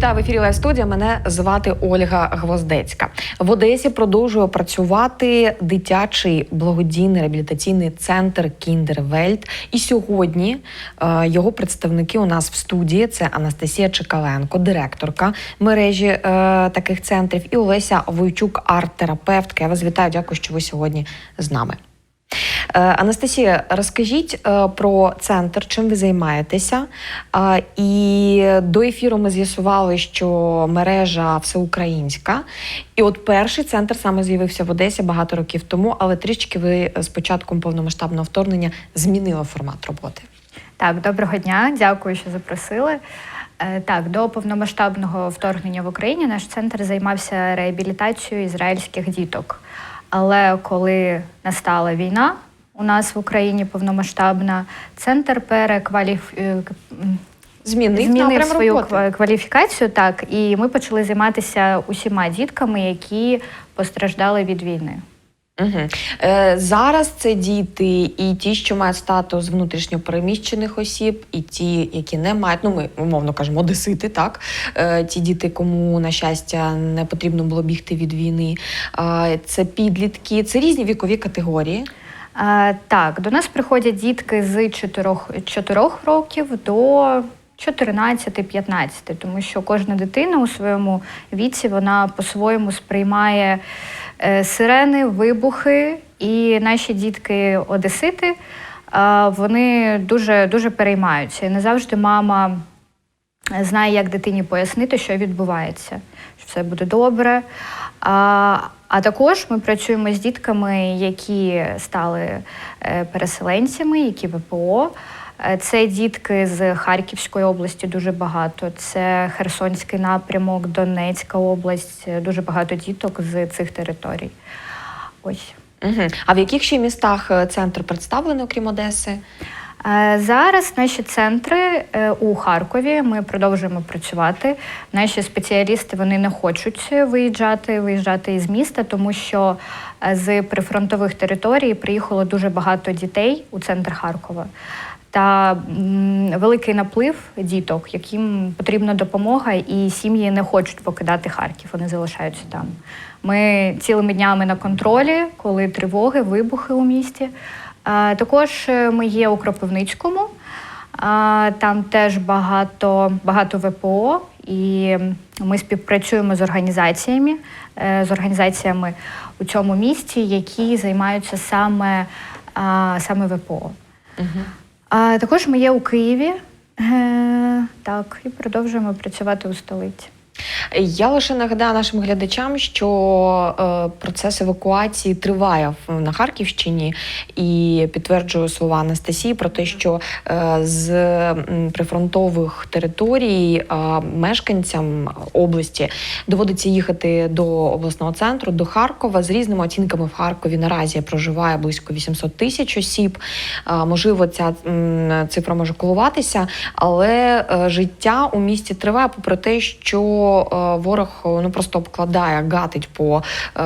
Вітаю в ефірі Лайв студія. Мене звати Ольга Гвоздецька. В Одесі продовжує працювати дитячий благодійний реабілітаційний центр Кіндервельт. І сьогодні е, його представники у нас в студії це Анастасія Чекаленко, директорка мережі е, таких центрів, і Олеся Войчук, арт-терапевтка. Я вас вітаю. Дякую, що ви сьогодні з нами. Е, Анастасія, розкажіть е, про центр, чим ви займаєтеся. Е, І до ефіру ми з'ясували, що мережа всеукраїнська. І от перший центр саме з'явився в Одесі багато років тому, але трішки ви з початком повномасштабного вторгнення змінили формат роботи. Так, доброго дня, дякую, що запросили. Е, Так, до повномасштабного вторгнення в Україні наш центр займався реабілітацією ізраїльських діток. Але коли настала війна у нас в Україні повномасштабна, центр перекваліф... е, змінив свою роботи. кваліфікацію, так, і ми почали займатися усіма дітками, які постраждали від війни. Угу. Е, зараз це діти і ті, що мають статус внутрішньопереміщених осіб, і ті, які не мають, ну ми умовно кажемо, одесити, так е, ті діти, кому на щастя не потрібно було бігти від війни. Е, це підлітки, це різні вікові категорії. А, так, до нас приходять дітки з 4, 4 років до 14-15, тому що кожна дитина у своєму віці вона по-своєму сприймає е, сирени, вибухи, і наші дітки одесити вони дуже, дуже переймаються. Не завжди мама знає, як дитині пояснити, що відбувається, що все буде добре. А, а також ми працюємо з дітками, які стали е, переселенцями, які ВПО. Е, Це дітки з Харківської області дуже багато. Це Херсонський напрямок, Донецька область, е, дуже багато діток з цих територій. Ось. Угу. А в яких ще містах е, центр представлений, окрім Одеси? Зараз наші центри у Харкові. Ми продовжуємо працювати. Наші спеціалісти вони не хочуть виїжджати, виїжджати із міста, тому що з прифронтових територій приїхало дуже багато дітей у центр Харкова. Та великий наплив діток, яким потрібна допомога, і сім'ї не хочуть покидати Харків, вони залишаються там. Ми цілими днями на контролі, коли тривоги, вибухи у місті. Також е, ми є у Кропивницькому, там теж багато, багато ВПО, і ми співпрацюємо з організаціями, е, з організаціями у цьому місті, які займаються саме, саме ВПО. Угу. А також ми є у Києві. Е, так, і продовжуємо працювати у столиці. Я лише нагадаю нашим глядачам, що е, процес евакуації триває на Харківщині, і підтверджую слова Анастасії про те, що е, з прифронтових територій е, мешканцям області доводиться їхати до обласного центру, до Харкова. З різними оцінками в Харкові наразі проживає близько 800 тисяч осіб. Можливо, ця цифра може коливатися, але життя у місті триває, попри те, що е, ворог ну просто обкладає, гатить по е,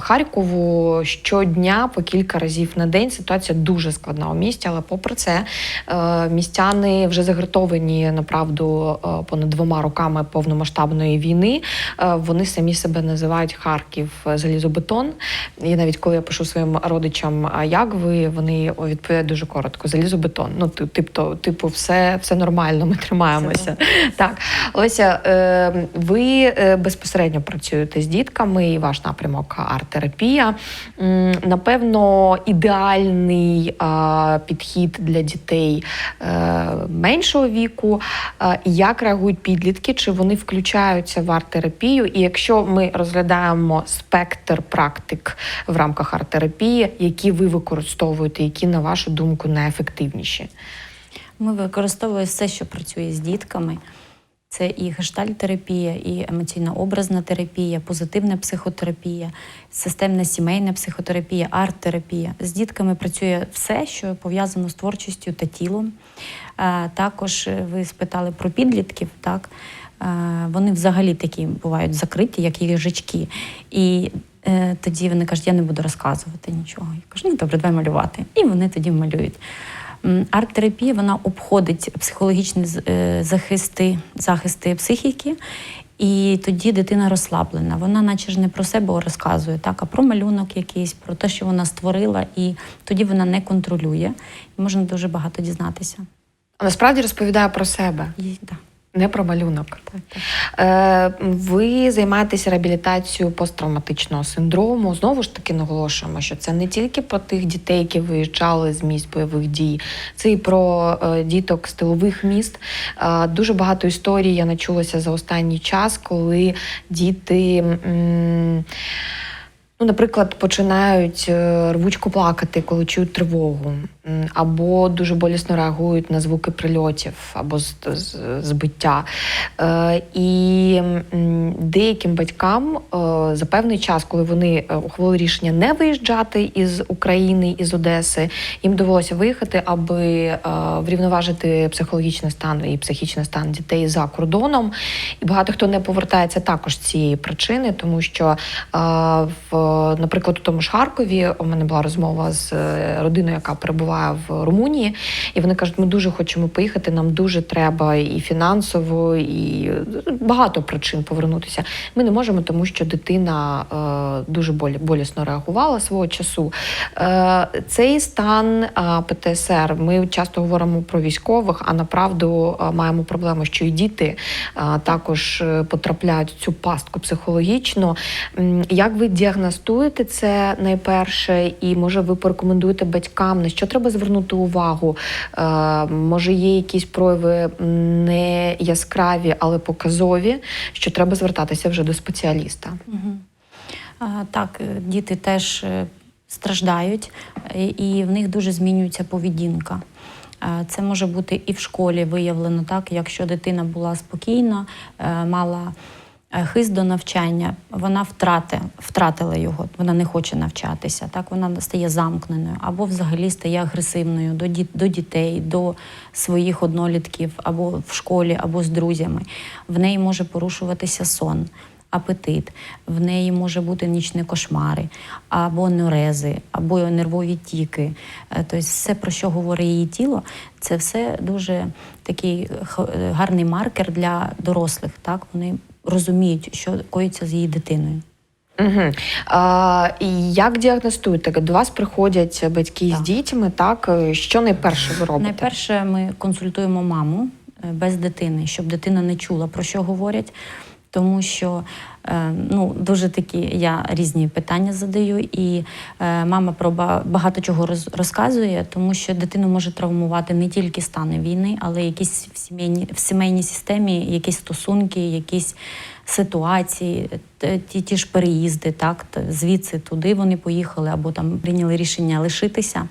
Харкову щодня по кілька разів на день. Ситуація дуже складна у місті, але попри це е, містяни вже загартовані направду е, понад двома роками повномасштабної війни. Е, вони самі себе називають Харків залізобетон. І навіть коли я пишу своїм родичам, як ви, вони відповідають дуже коротко: залізобетон. Ну, ти- типу, типу, все, все нормально, ми тримаємося. Так, Олеся, е, ви е, безпосередньо працюєте з дітками, і ваш напрямок арт-терапія. Напевно, ідеальний підхід для дітей е, меншого віку. Як реагують підлітки? Чи вони включаються в арт-терапію? І якщо ми розглядаємо спектр практик в рамках арт-терапії, які ви використовуєте, які на вашу думку найефективніші? Ми використовуємо все, що працює з дітками. Це і гештальтерапія, і емоційно-образна терапія, позитивна психотерапія, системна сімейна психотерапія, арт-терапія. З дітками працює все, що пов'язано з творчістю та тілом. Е, Також е, ви спитали про підлітків, так? Е, Вони взагалі такі бувають закриті, як їжачки. І тоді вони кажуть, я не буду розказувати нічого. Я кажу, ну добре, давай малювати. І вони тоді малюють. Арт-терапія вона обходить психологічні е, захисти, захисти психіки. І тоді дитина розслаблена. Вона, наче ж не про себе розказує, так, а про малюнок якийсь, про те, що вона створила, і тоді вона не контролює. І можна дуже багато дізнатися. А насправді розповідає про себе, І, да, не про малюнок. так, так. Е, ви займаєтеся реабілітацією посттравматичного синдрому. Знову ж таки наголошуємо, що це не тільки про тих дітей, які виїжджали з місць бойових дій, це і про е, діток з тилових міст. Е, дуже багато історій я начулася за останній час, коли діти. м, Ну, наприклад, починають е, рвучко плакати, коли чують тривогу, або дуже болісно реагують на звуки прильотів або збиття. Е, І деяким батькам е, за певний час, коли вони ухвалили рішення не виїжджати із України, із Одеси, їм довелося виїхати, аби врівноважити психологічний стан і психічний стан дітей за кордоном. І багато хто не повертається також з цієї причини, тому що в, наприклад, у тому ж Харкові у мене була розмова з е, родиною, яка перебуває в Румунії, і вони кажуть, ми дуже хочемо поїхати. Нам дуже треба і фінансово, і е, багато причин повернутися. Ми не можемо, тому що дитина е, дуже болі, болісно реагувала свого часу. Цей стан ПТСР. Ми часто говоримо про військових, а направду маємо проблему, що і діти також потрапляють в цю пастку психологічно. Як ви діагностуєте це найперше, і може ви порекомендуєте батькам, на що треба звернути увагу? Е, Може, є якісь прояви не яскраві, але показові, що треба звертатися вже до спеціаліста. Мгм. А, Так, е, діти теж е, страждають, і в них дуже змінюється поведінка. Це може бути і в школі виявлено так, якщо дитина була спокійна, мала хист до навчання, вона втрати, втратила його, вона не хоче навчатися, так вона стає замкненою або взагалі стає агресивною до, ді- до дітей, до своїх однолітків, або в школі, або з друзями. В неї може порушуватися сон апетит, в неї може бути нічні кошмари, або нерези, або нервові тіки. Е, Тобто, все, про що говорить її тіло, це все дуже такий е, гарний маркер для дорослих. Так вони розуміють, що коїться з її дитиною. Угу. А, і як діагностуєте? До вас приходять батьки з дітьми, так? Що найперше ви робите? Найперше, ми консультуємо маму е, без дитини, щоб дитина не чула, про що говорять. Тому що е, ну, дуже такі я різні питання задаю, і е, мама про ба- багато чого роз, розказує, тому що дитину може травмувати не тільки стани війни, але якісь в сімейній, в сімейній системі якісь стосунки, якісь ситуації, ті, ті ж переїзди, так, звідси туди вони поїхали або там прийняли рішення лишитися.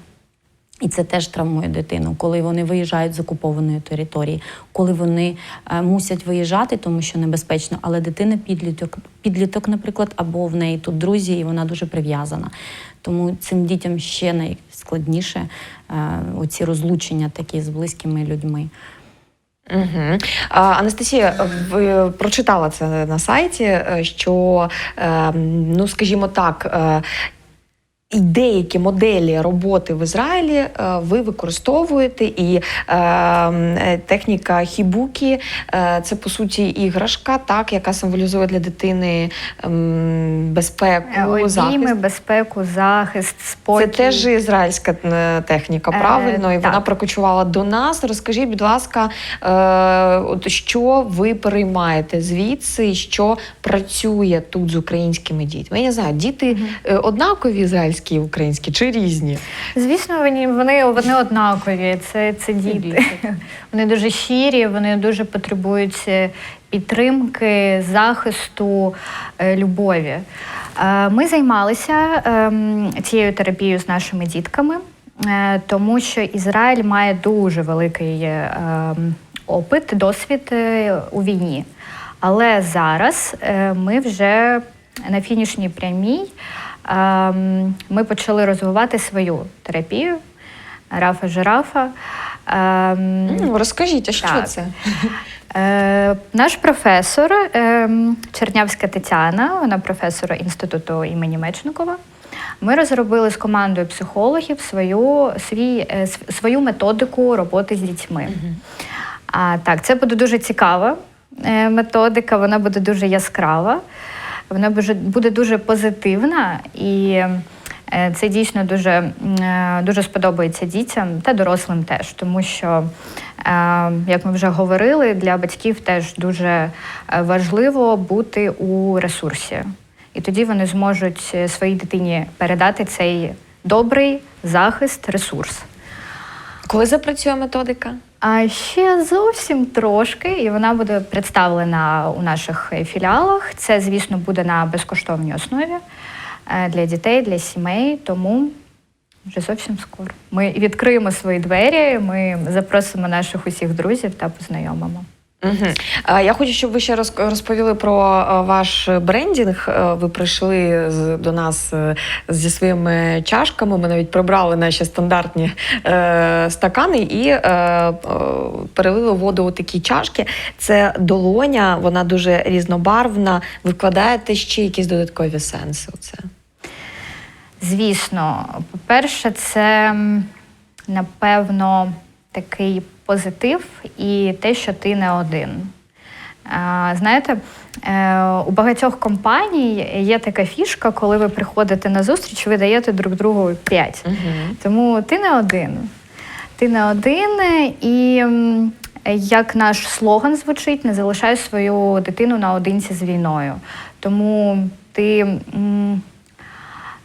І це теж травмує дитину, коли вони виїжджають з окупованої території, коли вони е, мусять виїжджати, тому що небезпечно, але дитина підліток, підліток, наприклад, або в неї тут друзі, і вона дуже прив'язана. Тому цим дітям ще найскладніше е, оці розлучення такі з близькими людьми. Угу. А, Анастасія, ви прочитала це на сайті, е, що, е, ну скажімо так, і деякі моделі роботи в Ізраїлі е, ви використовуєте, і е, е, техніка хібукі е, це по суті іграшка, так, яка символізує для дитини ем, безпеку, Обійми, захист. безпеку, захист, спокій. Це теж ізраїльська е, техніка, Е, правильно? І вона так. прокочувала до нас. Розкажіть, будь ласка, е, от що ви переймаєте звідси, що працює тут з українськими дітьми? Я не знаю, діти е, однакові ізраїльські і українські чи різні? Звісно, вони, вони, вони однакові. Це, це діти. Вони дуже щирі, вони дуже потребують е, підтримки, захисту, е, любові. Е, Ми займалися ем, цією терапією з нашими дітками, тому що Ізраїль має дуже великий ем, опит, досвід у війні. Але зараз ми вже на фінішній прямій ми почали розвивати свою терапію Рафа Жирафа. Ем, Розкажіть, а що так. це? Е, наш професор е, Чернявська Тетяна, вона професор інституту імені Мечникова. Ми розробили з командою психологів свою, свій, е, свою методику роботи з дітьми. А, так, це буде дуже цікава е, методика, вона буде дуже яскрава, вона буде, дуже позитивна і е, це дійсно дуже, е, дуже сподобається дітям та дорослим теж, тому що, е, як ми вже говорили, для батьків теж дуже важливо бути у ресурсі. І тоді вони зможуть своїй дитині передати цей добрий захист, ресурс. Коли запрацює методика? А ще зовсім трошки, і вона буде представлена у наших е, філіалах. Це, звісно, буде на безкоштовній основі е, для дітей, для сімей. Тому вже зовсім скоро. Ми відкриємо свої двері, ми запросимо наших усіх друзів та познайомимо. Угу. Я хочу, щоб ви ще розповіли про е, ваш брендінг. Е, Ви прийшли до нас е, зі своїми чашками. Ми навіть прибрали наші стандартні стакани і перелили воду у такі чашки. Це долоня, вона дуже різнобарвна. Ви вкладаєте ще якісь додаткові сенси у це? Звісно, по-перше, це напевно такий позитив і те, що ти не один. Знаєте, е, у багатьох компаній є така фішка, коли ви приходите на зустріч, ви даєте друг другу п'ять. Угу. Тому ти не один. Ти не один, і як наш слоган звучить, не залишай свою дитину наодинці з війною. Тому ти м,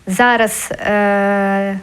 зараз е,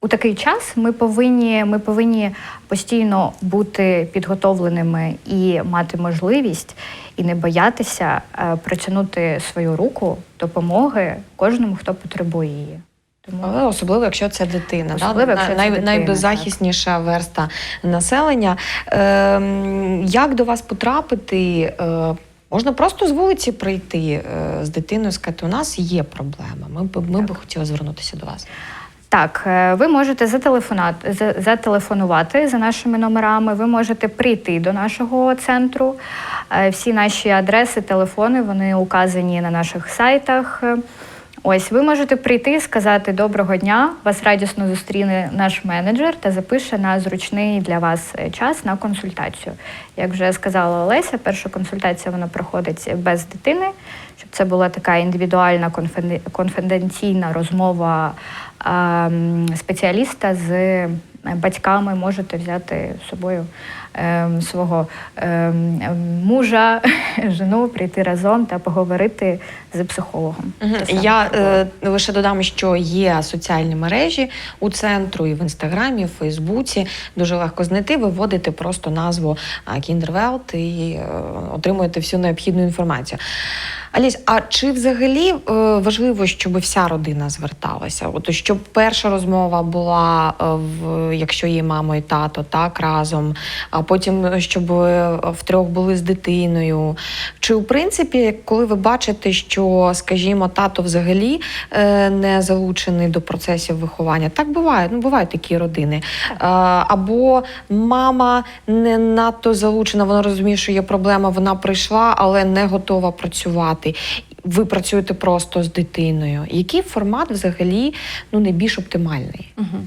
у такий час ми повинні, ми повинні постійно бути підготовленими і мати можливість, і не боятися е, протягнути свою руку допомоги кожному, хто потребує її. Тому Але особливо, якщо це дитина, Особливо, да? якщо це Най- дитина, найбеззахисніша верста населення. Ем, як до вас потрапити? Е, можна просто з вулиці прийти е, з дитиною і сказати, у нас є проблема. Ми б ми би хотіли звернутися до вас. Так, е, ви можете зателефонувати, за- нашими номерами. Ви можете прийти до нашого центру. Е, Всі наші адреси, телефони вони указані на наших сайтах. Ось ви можете прийти і сказати доброго дня. Вас радісно зустріне наш менеджер та запише на зручний для вас е, час на консультацію. Як вже сказала Олеся, перша консультація вона проходить без дитини, щоб це була така індивідуальна конфіденційна розмова спеціаліста з е, батьками. Можете взяти з собою свого ем, ем, мужа, жену, прийти разом та поговорити з психологом. Я е, лише додам, що є соціальні мережі у центру і в інстаграмі, і в Фейсбуці. Дуже легко знайти. Ви вводите просто назву Kinderwelt і е, отримуєте всю необхідну інформацію. Алісь, а чи взагалі е, важливо, щоб вся родина зверталася? От щоб перша розмова була е, в якщо є мама і тато, так разом, а потім е, щоб втрьох були з дитиною. Чи в принципі, коли ви бачите, що, скажімо, тато взагалі е, не залучений до процесів виховання, так буває, ну бувають такі родини. Е, Або мама не надто залучена, вона розуміє, що є проблема, вона прийшла, але не готова працювати. Ви працюєте просто з дитиною. Який формат взагалі ну, найбільш оптимальний? Угу.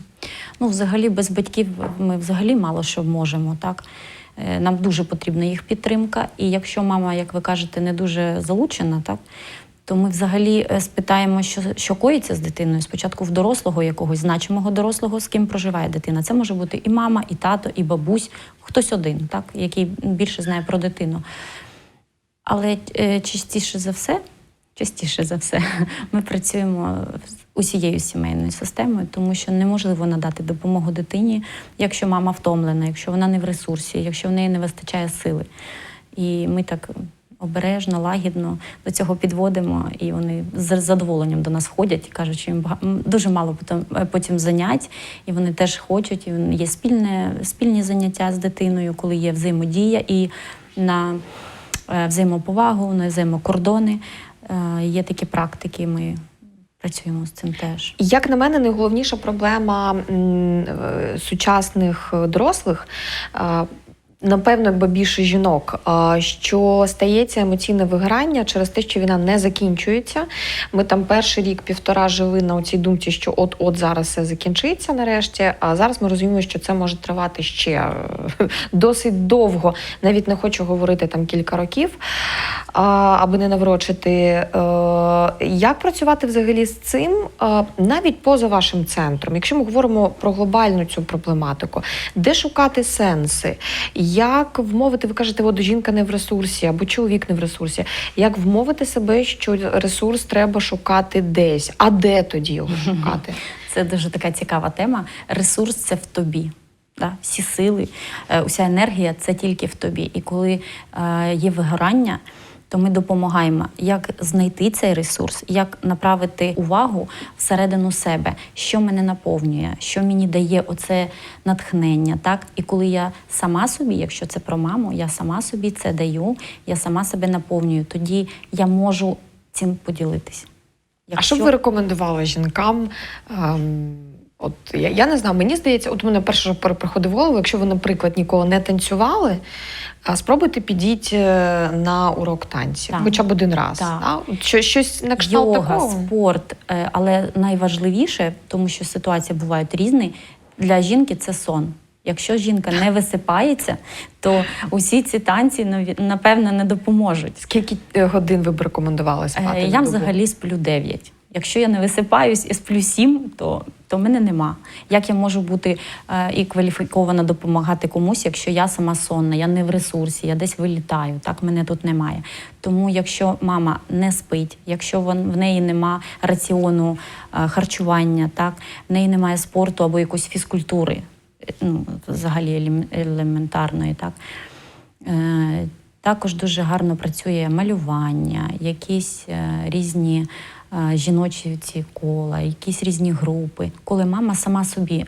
Ну, взагалі, без батьків ми взагалі мало що можемо, так? Е, Нам дуже потрібна їх підтримка. І якщо мама, як ви кажете, не дуже залучена, так? То ми взагалі е, спитаємо, що, що коїться з дитиною. Спочатку в дорослого якогось значимого дорослого, з ким проживає дитина. Це може бути і мама, і тато, і бабусь, хтось один, так, який більше знає про дитину. Але е, частіше за все, частіше за все, ми працюємо усією сімейною системою, тому що неможливо надати допомогу дитині, якщо мама втомлена, якщо вона не в ресурсі, якщо в неї не вистачає сили. І ми так обережно, лагідно до цього підводимо, і вони з задоволенням до нас ходять і кажуть, що їм дуже мало потім, е, потім занять, і вони теж хочуть. І є спільне, спільні заняття з дитиною, коли є взаємодія і на е, взаємоповагу, на взаємокордони. Е, Є такі практики, ми працюємо з цим теж. Як на мене, найголовніша проблема е, сучасних е, дорослих. Напевно, бо більше жінок, що стається емоційне виграння через те, що війна не закінчується. Ми там перший рік, півтора жили на цій думці, що от-от зараз все закінчиться нарешті. А зараз ми розуміємо, що це може тривати ще е, досить довго. Навіть не хочу говорити там кілька років, аби не наврочити. Е, Як працювати взагалі з цим, е, навіть поза вашим центром? Якщо ми говоримо про глобальну цю проблематику, де шукати сенси? Як вмовити, ви кажете, от жінка не в ресурсі або чоловік не в ресурсі. Як вмовити себе, що ресурс треба шукати десь? А де тоді його шукати? Це дуже така цікава тема. Ресурс це в тобі. Да? Всі сили, е, уся енергія це тільки в тобі. І коли е, є вигорання, то ми допомагаємо, як знайти цей ресурс, як направити увагу всередину себе, що мене наповнює, що мені дає оце натхнення. Так? І коли я сама собі, якщо це про маму, я сама собі це даю, я сама себе наповнюю, тоді я можу цим поділитись. А що б ви рекомендували жінкам? Ем, от я, я не знаю, мені здається, от у мене перше, що пере- приходить в голову, якщо ви, наприклад, ніколи не танцювали, а спробуйте підіть е, на урок танців, Так. хоча б один раз. Так. Да? Що, щось на кшталт Йога, такого. спорт, е, але найважливіше, тому що ситуації бувають різні, для жінки це сон. Якщо жінка не висипається, то усі ці танці напевно не допоможуть. Скільки е, годин ви б рекомендували спати? Я взагалі сплю 9. Якщо я не висипаюсь і сплю 7, то, то мене нема. Як я можу бути е, і кваліфікована допомагати комусь, якщо я сама сонна, я не в ресурсі, я десь вилітаю, так мене тут немає. Тому якщо мама не спить, якщо в неї нема раціону е, харчування, так, в неї немає спорту або якоїсь фізкультури, е, ну, взагалі елементарної, так. Е, Також дуже гарно працює малювання, якісь е, різні жіночі ці кола, якісь різні групи, коли мама сама собі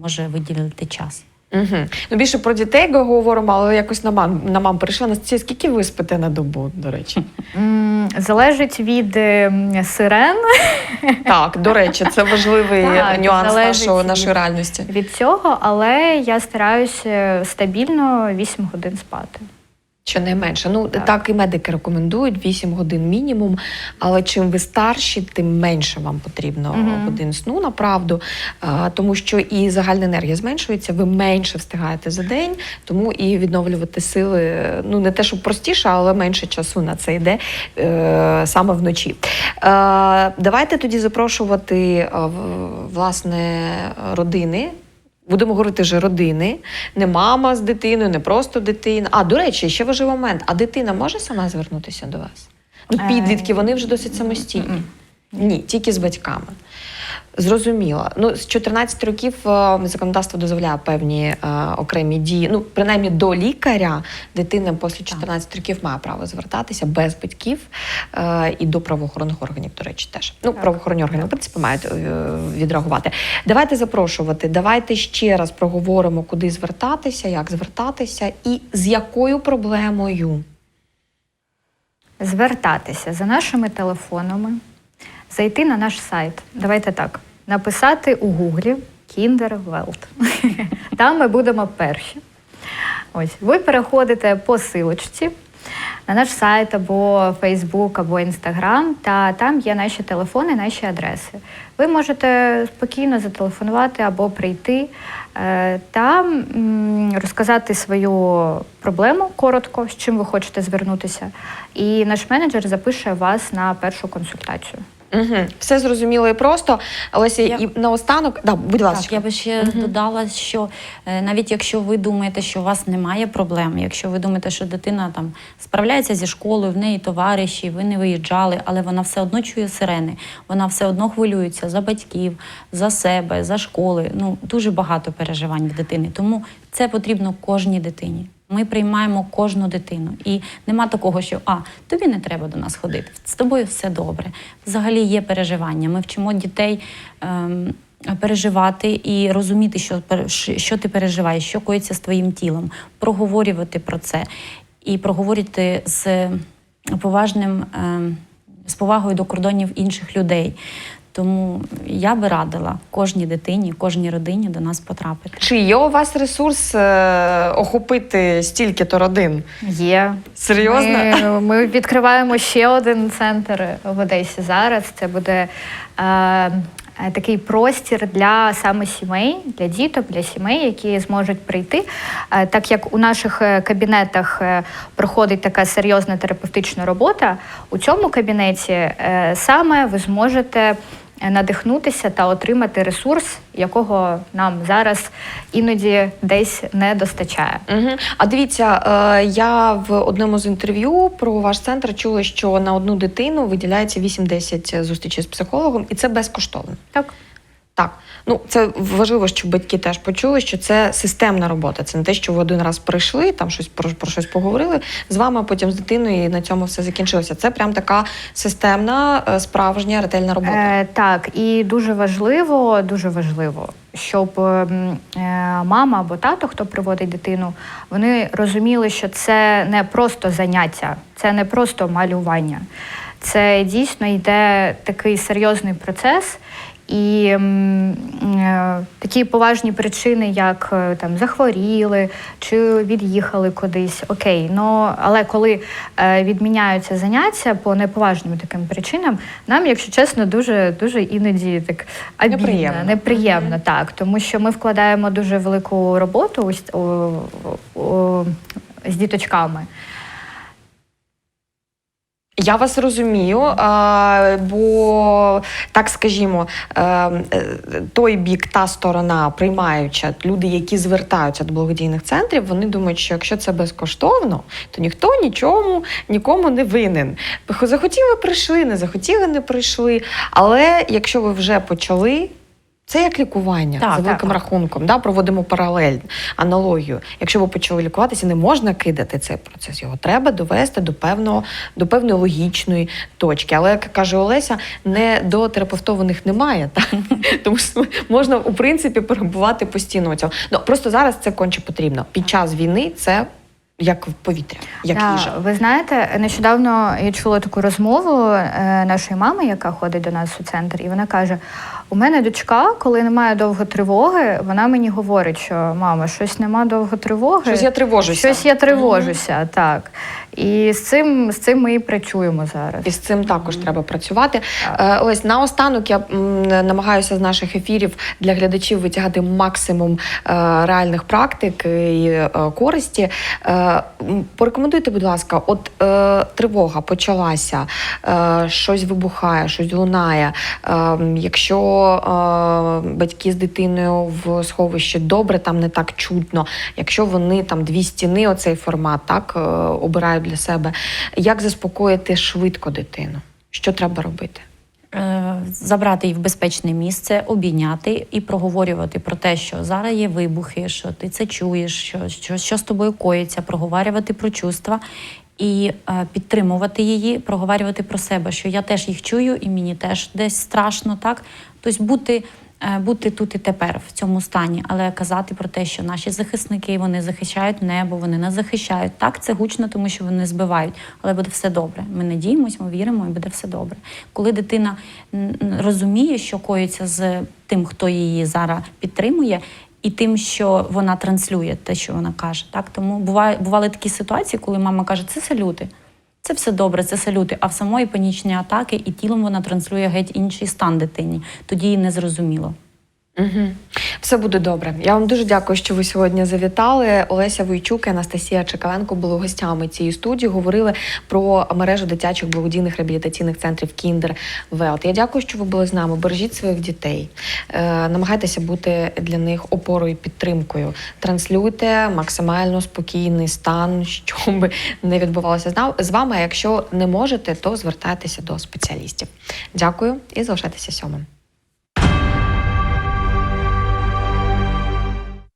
може виділити час. Угу. Ну, більше про дітей говоримо, але якось на мам, на мам перейшла. Настя, скільки ви спите на добу, до речі? Залежить від ем, сирен, Так, до речі, це важливий Так, нюанс нашого, нашої реальності. від цього, але я стараюся стабільно 8 годин спати. Щонайменше. Ну так. Так. і медики рекомендують 8 годин мінімум. Але чим ви старші, тим менше вам потрібно Мгм. годин сну, направду. А, тому що і загальна енергія зменшується, ви менше встигаєте за день, тому і відновлювати сили ну не те, щоб простіше, але менше часу на це йде е, саме вночі. Е, давайте тоді запрошувати е, власне родини. Будемо говорити вже родини, не мама з дитиною, не просто дитина. А до речі, ще важливий момент: а дитина може сама звернутися до вас? Ну, Е, підлітки, вони вже досить самостійні. Ні, тільки з батьками. Зрозуміло. Ну, з 14 років е, законодавство дозволяє певні е, окремі дії. Ну, принаймні до лікаря дитина після 14 років має право звертатися без батьків е, і до правоохоронних органів, до речі, теж. Ну, Так. правоохоронні органи, в принципі, мають е, відреагувати. Давайте запрошувати, давайте ще раз проговоримо, куди звертатися, як звертатися і з якою проблемою. Звертатися за нашими телефонами, зайти на наш сайт. Давайте так, написати у гуглі Kinder Welt. Там ми будемо перші. Ось, ви переходите по силочці на наш сайт або Фейсбук, або Інстаграм, та там є наші телефони, наші адреси. Ви можете спокійно зателефонувати або прийти е, та розказати свою проблему коротко, з чим ви хочете звернутися. І наш менеджер запише вас на першу консультацію. Угу. Все зрозуміло і просто. Олеся, Я- і наостанок, да, будь ласка. Так, я би ще додала, що е, навіть якщо ви думаєте, що у вас немає проблем, якщо ви думаєте, що дитина там справляється зі школою, в неї товариші, ви не виїжджали, але вона все одно чує сирени, вона все одно хвилюється за батьків, за себе, за школи. Ну дуже багато переживань в дитини. Тому це потрібно кожній дитині. Ми приймаємо кожну дитину. І нема такого, що а тобі не треба до нас ходити. З тобою все добре. Взагалі є переживання. Ми вчимо дітей. Ем, Переживати і розуміти, що, що ти переживаєш, що коїться з твоїм тілом, проговорювати про це і проговорити з поважним, ем, з повагою до кордонів інших людей. Тому я би радила кожній дитині, кожній родині до нас потрапити. Чи є у вас ресурс е, охопити стільки-то родин? Є. Серйозно? Ми, ми відкриваємо ще один центр в Одесі зараз. Це буде е, такий простір для саме сімей, для діток, для сімей, які зможуть прийти. Е, так як у наших е, кабінетах е, проходить така серйозна терапевтична робота, у цьому кабінеті е, саме ви зможете. Надихнутися та отримати ресурс, якого нам зараз іноді десь не достачає. Угу. А дивіться, е, я в одному з інтерв'ю про ваш центр чула, що на одну дитину виділяється 8-10 зустрічей з психологом, і це безкоштовно. Так. Так, ну це важливо, щоб батьки теж почули, що це системна робота. Це не те, що ви один раз прийшли, там щось про, про щось поговорили з вами, а потім з дитиною, і на цьому все закінчилося. Це прям така системна, е, справжня ретельна робота. Е, так, і дуже важливо, дуже важливо, щоб ем, е, мама або тато, хто приводить дитину, вони розуміли, що це не просто заняття, це не просто малювання. Це дійсно йде такий серйозний процес. І е, такі поважні причини, як е, там захворіли чи від'їхали кудись, окей. Ну але коли е, відміняються заняття по неповажним таким причинам, нам, якщо чесно, дуже дуже іноді так обідно, Неприємно. неприємно, так, тому що ми вкладаємо дуже велику роботу ось, о, о, з діточками. Я вас розумію, бо так скажімо, е, той бік, та сторона приймаюча, люди, які звертаються до благодійних центрів, вони думають, що якщо це безкоштовно, то ніхто нічому нікому не винен. Захотіли, прийшли, не захотіли, не прийшли. Але якщо ви вже почали. Це як лікування Так, за великим так. рахунком. Да? Проводимо паралель, аналогію. Якщо ви почали лікуватися, не можна кидати цей процес. Його треба довести до певного до певної логічної точки. Але як каже Олеся, не до терапевтованих немає, так? тому що можна у принципі перебувати постійно у цьому. Ну просто зараз це конче потрібно. Під час війни це як в повітря, як Да, їжа. Ви знаєте, нещодавно я чула таку розмову е, нашої мами, яка ходить до нас у центр, і вона каже: у мене дочка, коли немає довго тривоги, вона мені говорить, що мама, щось нема довго тривоги. Щось я тривожуся. Щось я тривожуся, так. І з цим, з цим ми і працюємо зараз. І з цим також треба працювати. Е, Ось наостанок я намагаюся з наших ефірів для глядачів витягати максимум е, реальних практик і е, користі. Порекомендуйте, будь ласка, от тривога почалася, щось вибухає, щось лунає. Якщо батьки з дитиною в сховищі добре, там не так чутно. Якщо вони там дві стіни, оцей формат так обирають для себе. Як заспокоїти швидко дитину? Що треба робити? Е, Забрати її в безпечне місце, обійняти і проговорювати про те, що зараз є вибухи, що ти це чуєш, що, що, що з тобою коїться, проговорювати про чувства і е, підтримувати її, проговорювати про себе, що я теж їх чую, і мені теж десь страшно, так? Тобто бути, бути тут і тепер в цьому стані, але казати про те, що наші захисники вони захищають небо, вони нас захищають. Так, це гучно, тому що вони збивають, але буде все добре. Ми надіємось, ми віримо, і буде все добре. Коли дитина розуміє, що коїться з тим, хто її зараз підтримує. І тим, що вона транслює те, що вона каже, так тому буває бували такі ситуації, коли мама каже, це салюти, це все добре, це салюти. А в самої панічні атаки і тілом вона транслює геть інший стан дитині. Тоді їй не зрозуміло. Угу. Все буде добре. Я вам дуже дякую, що ви сьогодні завітали. Олеся Войчук і Анастасія Чекаленко були гостями цієї студії. Говорили про мережу дитячих благодійних реабілітаційних центрів Кіндер Велт. Я дякую, що ви були з нами. Бережіть своїх дітей, е, намагайтеся бути для них опорою підтримкою. Транслюйте максимально спокійний стан, щоб не відбувалося з вами. А якщо не можете, то звертайтеся до спеціалістів. Дякую і залишайтеся сьомим.